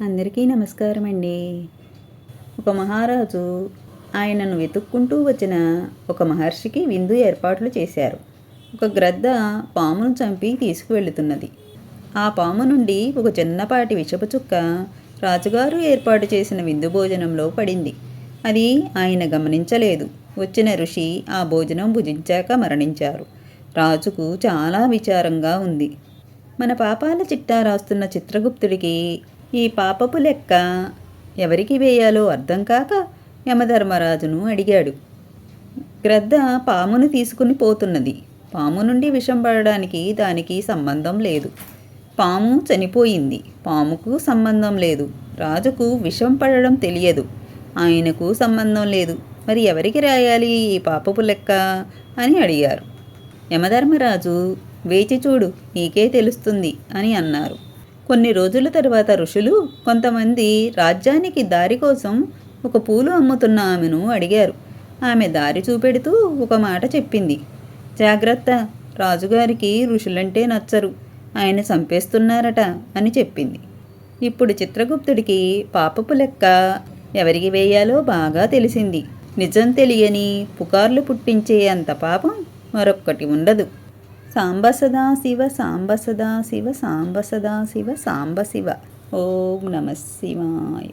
అందరికీ నమస్కారం అండి ఒక మహారాజు ఆయనను వెతుక్కుంటూ వచ్చిన ఒక మహర్షికి విందు ఏర్పాట్లు చేశారు. ఒక గ్రద్ద పామును చంపి తీసుకువెళుతున్నది. ఆ పాము నుండి ఒక చిన్నపాటి విషపు చుక్క రాజుగారు ఏర్పాటు చేసిన విందు భోజనంలో పడింది. అది ఆయన గమనించలేదు. వచ్చిన ఋషి ఆ భోజనం భుజించాక మరణించారు. రాజుకు చాలా విచారంగా ఉంది. మన పాపాల చిట్టా రాస్తున్న చిత్రగుప్తుడికి ఈ పాపపు లెక్క ఎవరికి వేయాలో అర్థం కాక యమధర్మరాజును అడిగాడు. గ్రద్ద పామును తీసుకుని పోతున్నది. పాము నుండి విషం పడడానికి దానికి సంబంధం లేదు. పాము చనిపోయింది. పాముకు సంబంధం లేదు. రాజుకు విషం పడడం తెలియదు. ఆయనకు సంబంధం లేదు. మరి ఎవరికి రాయాలి ఈ పాపపు లెక్క అని అడిగారు. యమధర్మరాజు వేచి చూడు నీకే తెలుస్తుంది అని అన్నారు. కొన్ని రోజుల తరువాత ఋషులు కొంతమంది రాజ్యానికి దారి కోసం ఒక పూలు అమ్ముతున్న ఆమెను అడిగారు. ఆమె దారి చూపెడుతూ ఒక మాట చెప్పింది. జాగ్రత్త రాజుగారికి ఋషులంటే నచ్చరు. ఆయన చంపేస్తున్నారట అని చెప్పింది. ఇప్పుడు చిత్రగుప్తుడికి పాపపు లెక్క ఎవరికి వేయాలో బాగా తెలిసింది. నిజం తెలియని పుకార్లు పుట్టించే అంత పాపం మరొక్కటి ఉండదు. సాంబ సదా శివ సాంబ సదా శివ సాంబ సదా శివ సాంబ శివ ఓం నమ శివాయ